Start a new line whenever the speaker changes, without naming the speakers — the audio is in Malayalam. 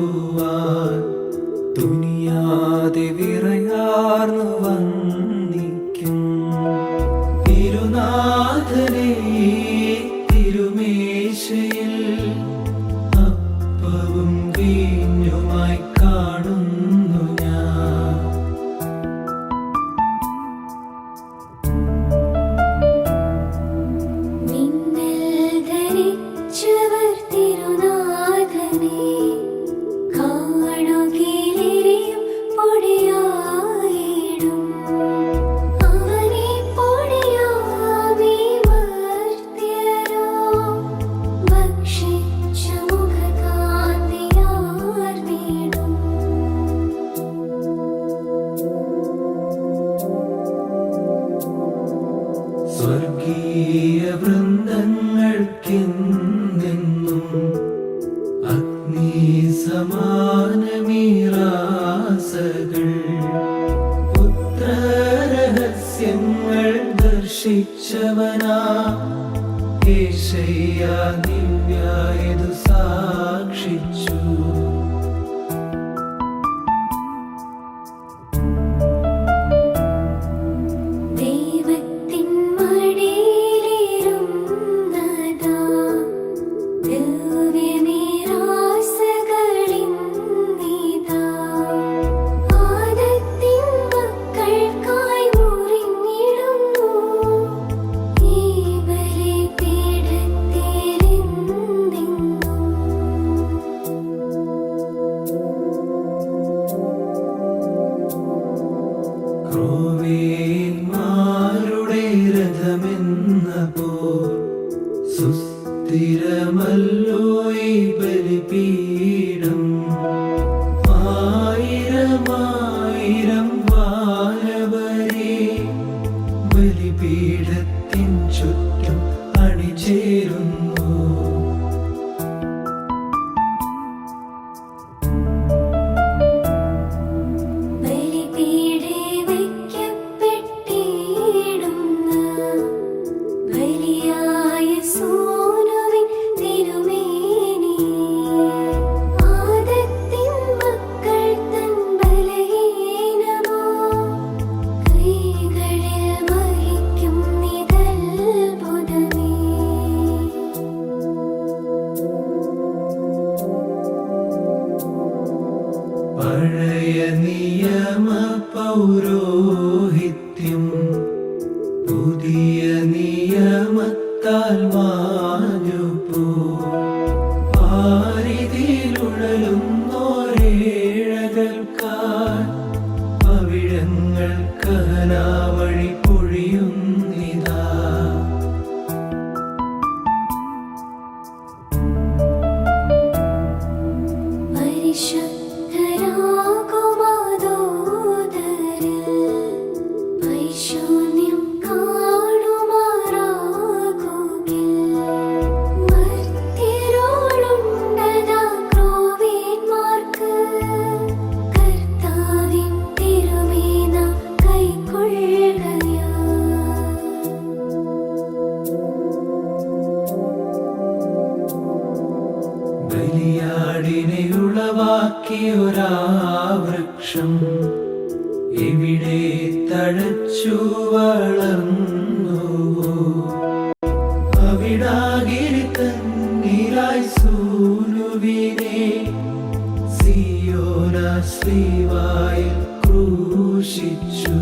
പോകുവാൻ തുനിയാതെ വിറയാർന്നു വന്നിക്കും. തിരുനാഥനേ സ്വർഗീയ വൃന്ദങ്ങൾക്കെന്തെന്നും അഗ്നി സമാനമീറാസകൾ പുത്രരഹസ്യങ്ങൾ ദർശിച്ചവനാ േശയ്യ ദിവ്യായതു സാക്ഷിച്ചു. രഥമെന്ന പോൽ സുസ്ഥിരമല്ലോ ഈ ബലിപീഠം ആയിരമായിരം വാനവരെ ബലിപീഠത്തിൻ ചുറ്റും അണിചേരും പഴയ നിയമ പൗരോഹിത്യം പുതിയ നിയമത്താൽ മാഞ്ഞു പാരിതിയിലുഴലുന്നോരേഴകൾക്കാൽ ബലിയാടിനെ ഉളവാക്കിയൊരാ വൃക്ഷം എവിടെ തഴച്ചു വളർന്നുവോ? അവിടാകിരി തന്നിലായി സൂനുവിനെ സിയോന ശ്രീവായിൽ ക്രൂശിച്ചു.